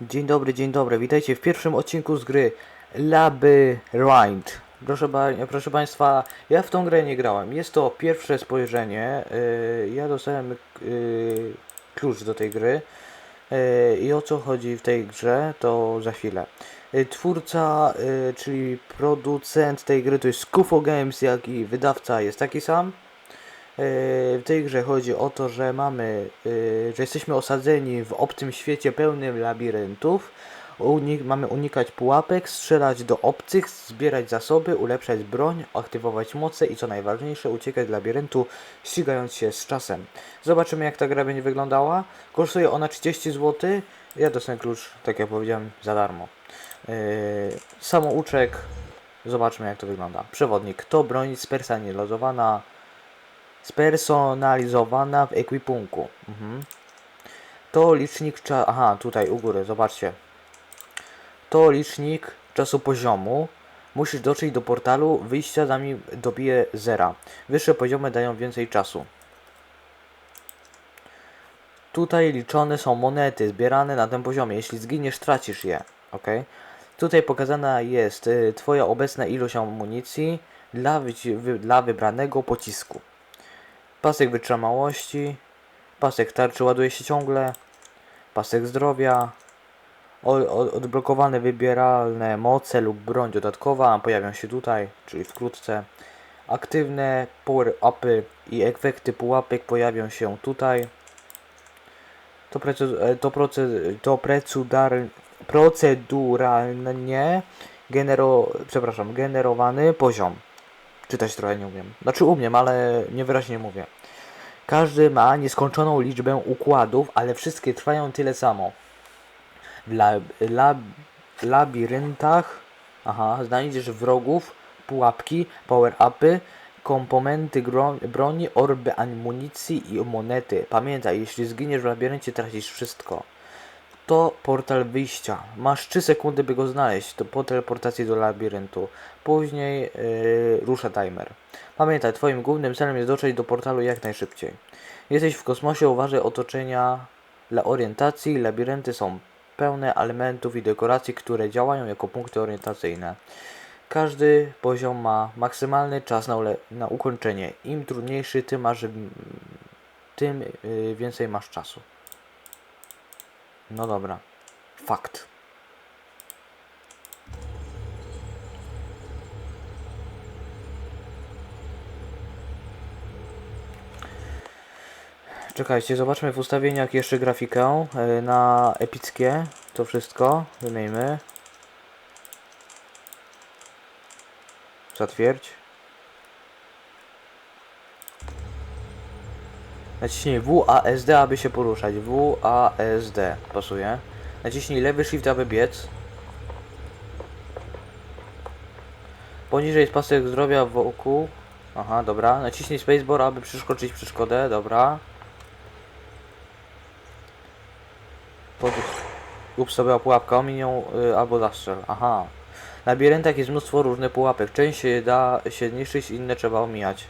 Dzień dobry, dzień dobry. Witajcie w pierwszym odcinku z gry Labyrinth. Proszę, proszę Państwa, ja w tą grę nie grałem. Jest to pierwsze spojrzenie. Yy, ja dostałem yy, klucz do tej gry. Yy, I o co chodzi w tej grze, to za chwilę. Twórca, czyli producent tej gry to jest Scufo Games, jak i wydawca jest taki sam. Yy, W tej grze chodzi o to, że mamy, yy, że jesteśmy osadzeni w obcym świecie pełnym labiryntów. Unik mamy unikać pułapek, strzelać do obcych, zbierać zasoby, ulepszać broń, aktywować moce i co najważniejsze, uciekać z labiryntu, ścigając się z czasem. Zobaczymy jak ta gra będzie wyglądała. Kosztuje ona 30 zł. Ja dostałem klucz, tak jak powiedziałem, za darmo. Yy, samouczek. Zobaczmy jak to wygląda. Przewodnik. To broń spersonalizowana spersonalizowana w ekwipunku. Mhm. To licznik cza... Aha, tutaj u góry, zobaczcie. To licznik czasu poziomu. Musisz dotrzeć do portalu, wyjścia zanim dobije zera. Wyższe poziomy dają więcej czasu. Tutaj liczone są monety zbierane na tym poziomie. Jeśli zginiesz, tracisz je. Ok? Tutaj pokazana jest y, Twoja obecna ilość amunicji dla, dla wybranego pocisku. Pasek wytrzymałości, pasek tarczy ładuje się ciągle, pasek zdrowia, odblokowane wybieralne moce lub broń dodatkowa pojawią się tutaj, czyli wkrótce. Aktywne power-upy i efekty pułapek pojawią się tutaj. To, e, to, to proceduralnie genero- przepraszam, generowany poziom. Czytać trochę nie umiem. Znaczy umiem, ale niewyraźnie mówię. Każdy ma nieskończoną liczbę układów, ale wszystkie trwają tyle samo. W lab, lab, labiryntach aha, znajdziesz wrogów, pułapki, power-upy, komponenty broni, orby amunicji i monety. Pamiętaj, jeśli zginiesz w labiryncie, tracisz wszystko. To portal wyjścia. Masz 3 sekundy, by go znaleźć. To po teleportacji do labiryntu. Później yy, rusza timer. Pamiętaj, twoim głównym celem jest dotrzeć do portalu jak najszybciej. Jesteś w kosmosie, uważaj otoczenia dla orientacji. Labirynty są pełne elementów i dekoracji, które działają jako punkty orientacyjne. Każdy poziom ma maksymalny czas na, na ukończenie. Im trudniejszy, tym, masz, tym yy, więcej masz czasu. No dobra. Fakt. Czekajcie, zobaczmy w ustawieniach jeszcze grafikę e, na epickie. To wszystko. Wymijmy. Zatwierdź. Naciśnij WASD, aby się poruszać. WASD. Pasuje. Naciśnij lewy shift, aby biec. Poniżej jest pasek zdrowia wokół. Aha, dobra. Naciśnij spacebar, aby przeskoczyć przeszkodę. Dobra. Była pułapka. Omiń ją y, albo zastrzel. Aha. W labiryntach jest mnóstwo różnych pułapek. Część się da się zniszczyć, inne trzeba omijać.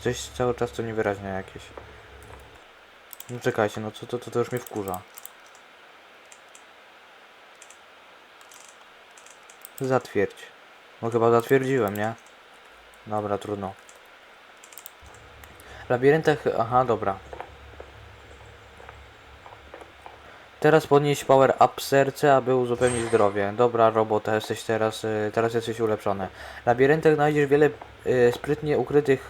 Coś cały czas to niewyraźne jakieś. No czekajcie, no co to, to, to już mnie wkurza. Zatwierdź. No chyba zatwierdziłem, nie? Dobra, trudno. W labiryntach... Aha, dobra. Teraz podnieść power up serce, aby uzupełnić zdrowie. Dobra robota, jesteś teraz, y, teraz jesteś ulepszony. W labiryntach znajdziesz wiele y, sprytnie ukrytych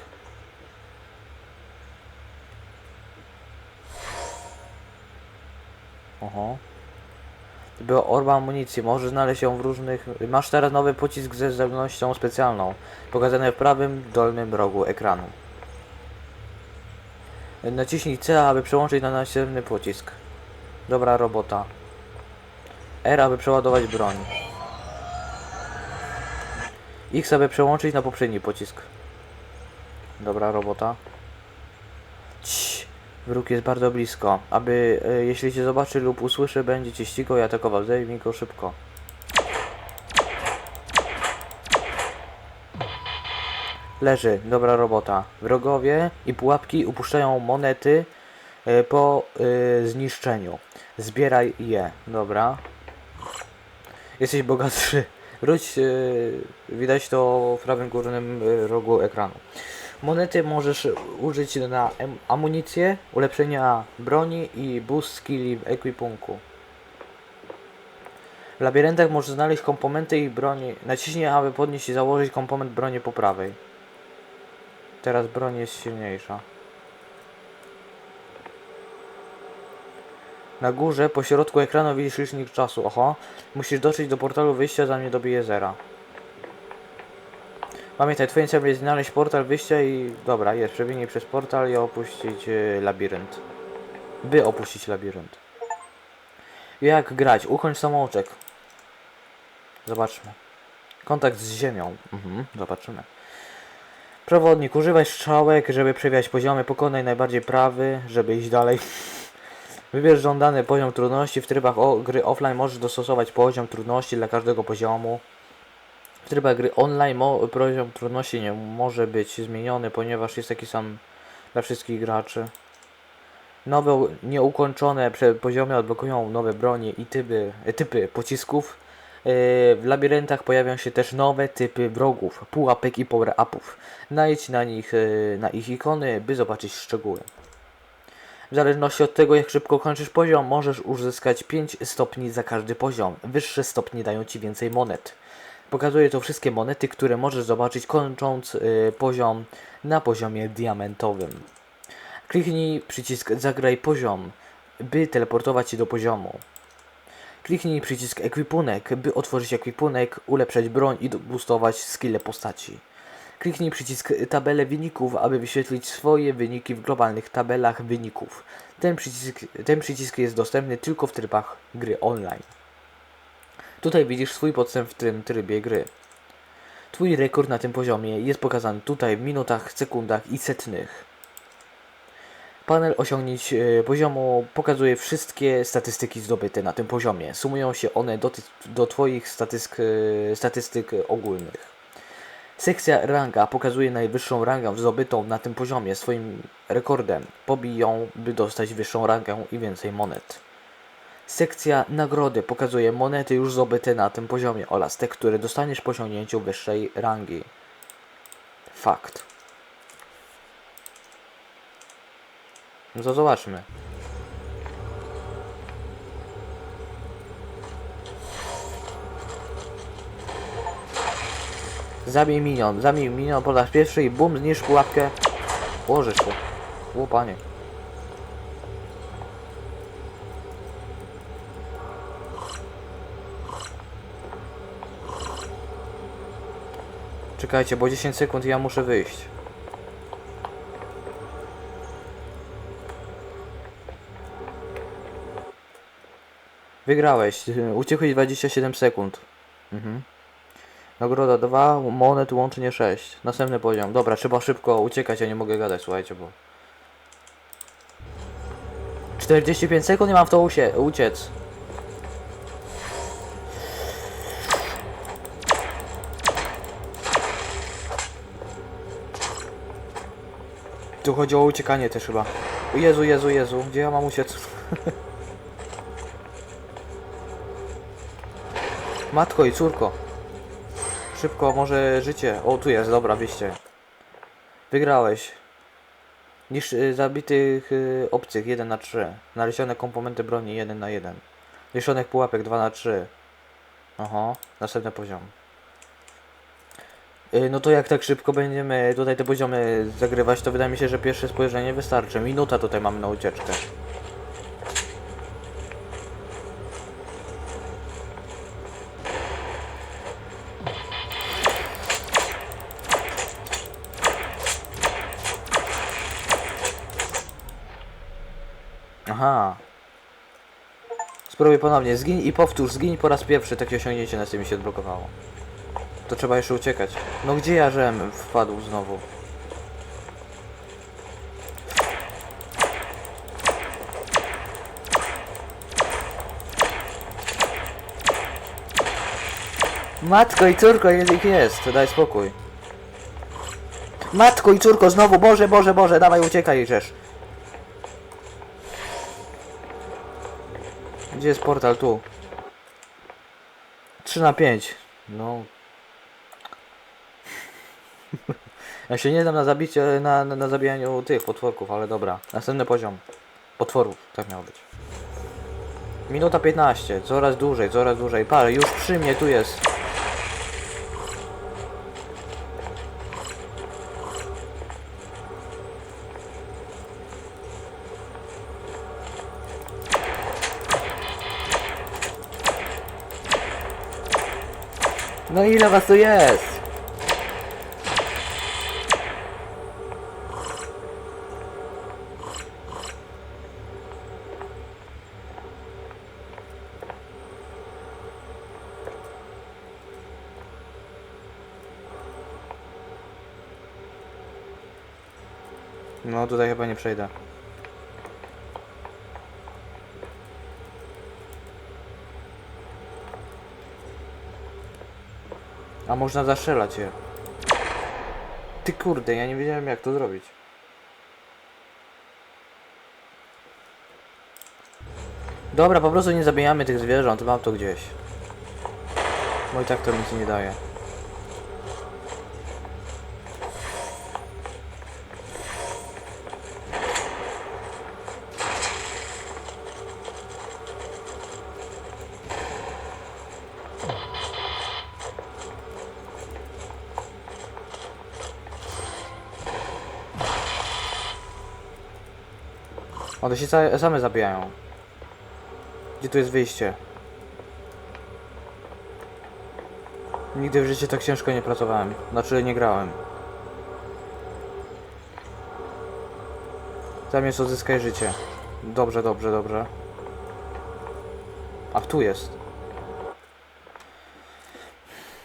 Oho. Była orba amunicji, możesz znaleźć ją w różnych... Masz teraz nowy pocisk ze zdolnością specjalną, pokazany w prawym dolnym rogu ekranu. Naciśnij C, aby przełączyć na następny pocisk. Dobra robota. R, aby przeładować broń. X, aby przełączyć na poprzedni pocisk. Dobra robota. Cii, wróg jest bardzo blisko. Aby, e, jeśli cię zobaczy lub usłyszy, będzie cię ścigał i atakował. Zajmij go szybko. Leży, dobra robota. Wrogowie i pułapki upuszczają monety po e, zniszczeniu. Zbieraj je, dobra. Jesteś bogatszy. Wróć, yy, widać to w prawym górnym rogu ekranu. Monety możesz użyć na amunicję, ulepszenia broni i boost skilli w ekwipunku. W labiryntach możesz znaleźć komponenty i broni. Naciśnij, aby podnieść i założyć komponent broni po prawej. Teraz broń jest silniejsza. Na górze, po środku ekranu widzisz licznik czasu. Oho. Musisz dotrzeć do portalu wyjścia, zanim dobije zera. Pamiętaj, twoim celem jest znaleźć portal wyjścia i... Dobra, jest. Przewinij przez portal i opuścić e, labirynt. By opuścić labirynt. Jak grać? Ukończ samouczek. Zobaczmy. Kontakt z ziemią. Mhm, zobaczymy. Przewodnik, używaj strzałek, żeby przewijać poziomy. Pokonaj najbardziej prawy, żeby iść dalej. Wybierz żądany poziom trudności. W trybach gry offline możesz dostosować poziom trudności dla każdego poziomu. W trybach gry online poziom trudności nie może być zmieniony, ponieważ jest taki sam dla wszystkich graczy. Nowe nieukończone poziomy odblokują nowe bronie i typy, e, typy pocisków. E, W labiryntach pojawią się też nowe typy wrogów, pułapek i power-upów. Najdź na nich, e, na ich ikony, by zobaczyć szczegóły. W zależności od tego, jak szybko kończysz poziom, możesz uzyskać 5 stopni za każdy poziom. Wyższe stopnie dają Ci więcej monet. Pokazuje to wszystkie monety, które możesz zobaczyć kończąc y, poziom na poziomie diamentowym. Kliknij przycisk Zagraj poziom, by teleportować się do poziomu. Kliknij przycisk Ekwipunek, by otworzyć ekwipunek, ulepszać broń i boostować skille postaci. Kliknij przycisk Tabelę wyników, aby wyświetlić swoje wyniki w globalnych tabelach wyników. Ten przycisk, ten przycisk jest dostępny tylko w trybach gry online. Tutaj widzisz swój podstęp w tym trybie gry. Twój rekord na tym poziomie jest pokazany tutaj w minutach, sekundach i setnych. Panel osiągnięć e, poziomu pokazuje wszystkie statystyki zdobyte na tym poziomie. Sumują się one do, do Twoich statystyk, e, statystyk ogólnych. Sekcja ranga pokazuje najwyższą rangę zdobytą na tym poziomie swoim rekordem. Pobij ją, by dostać wyższą rangę i więcej monet. Sekcja nagrody pokazuje monety już zdobyte na tym poziomie oraz te, które dostaniesz po osiągnięciu wyższej rangi. Fakt. No to zobaczmy. Zabij minion, zabij minion po pierwszy i bum, zniszcz pułapkę. Łożysz się. O panie. Czekajcie, bo 10 sekund i ja muszę wyjść. Wygrałeś. Uciekłeś 27 sekund. Mhm. Nagroda 2, monet łącznie 6. Następny poziom. Dobra, trzeba szybko uciekać, ja nie mogę gadać, słuchajcie, bo... 45 sekund i mam w to uciec. Tu chodzi o uciekanie też chyba. O Jezu, Jezu, Jezu, gdzie ja mam uciec? Matko i córko. Szybko, może życie. O, tu jest, dobra, wyjście. Wygrałeś. Niż y, zabitych y, obcych 1 na 3. Znalezione komponenty broni 1 na 1. Niszczonych pułapek 2 na 3. Oho, następny poziom. Y, No to jak tak szybko będziemy tutaj te poziomy zagrywać, to wydaje mi się, że pierwsze spojrzenie wystarczy. Minuta tutaj mamy na ucieczkę. Spróbuj ponownie. Zgiń i powtórz. Zgiń po raz pierwszy. Takie osiągnięcie na mi się odblokowało. To trzeba jeszcze uciekać. No gdzie ja żem wpadł znowu? Matko i córko, jest ich jest. Daj spokój. Matko i córko, znowu, Boże, Boże, Boże, dawaj uciekaj, rzesz. Gdzie jest portal? Tu. 3 na 5. No. ja się nie znam na zabicie, na, na, na zabijaniu tych potworków, ale dobra. Następny poziom. Potworów, tak miało być. Minuta 15, coraz dłużej, coraz dłużej. Parę, już przy mnie tu jest. No ile was tu jest? No tutaj chyba nie przejdę. Można zastrzelać je. Ty kurde, ja nie wiedziałem jak to zrobić. Dobra, po prostu nie zabijamy tych zwierząt, mam to gdzieś. Bo i tak to nic nie daje. One się same zabijają. Gdzie tu jest wyjście? Nigdy w życiu tak ciężko nie pracowałem. Znaczy nie grałem. Tam jest odzyskaj życie. Dobrze, dobrze, dobrze. Ach, tu jest.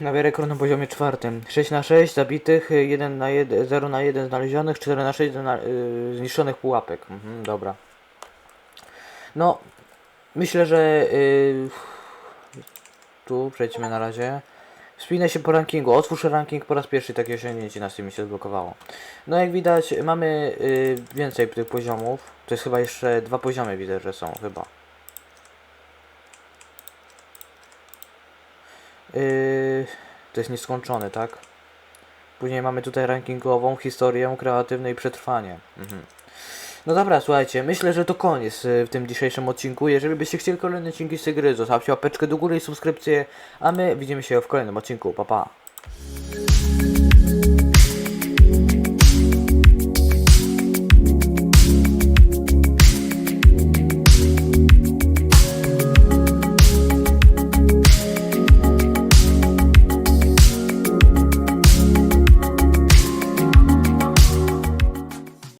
Nabierę ekran na poziomie czwartym. 6 na 6 zabitych, 1 na 1, 0 na 1 znalezionych, 4 na 6 na, yy, zniszczonych pułapek. Mhm, dobra. No, myślę, że yy, tu przejdźmy na razie. Wspinę się po rankingu. Otwórz ranking po raz pierwszy, takie osiągnięcie na Steamie się zblokowało. No jak widać mamy yy, więcej tych poziomów. To jest chyba jeszcze dwa poziomy widzę, że są chyba. Yy, to jest nieskończone, tak? Później mamy tutaj rankingową, historię, kreatywne i przetrwanie. Mhm. No dobra, słuchajcie, myślę, że to koniec y, w tym dzisiejszym odcinku. Jeżeli byście chcieli kolejne odcinki z tej gry, zostawcie łapeczkę do góry i subskrypcję, a my widzimy się w kolejnym odcinku. Pa, pa.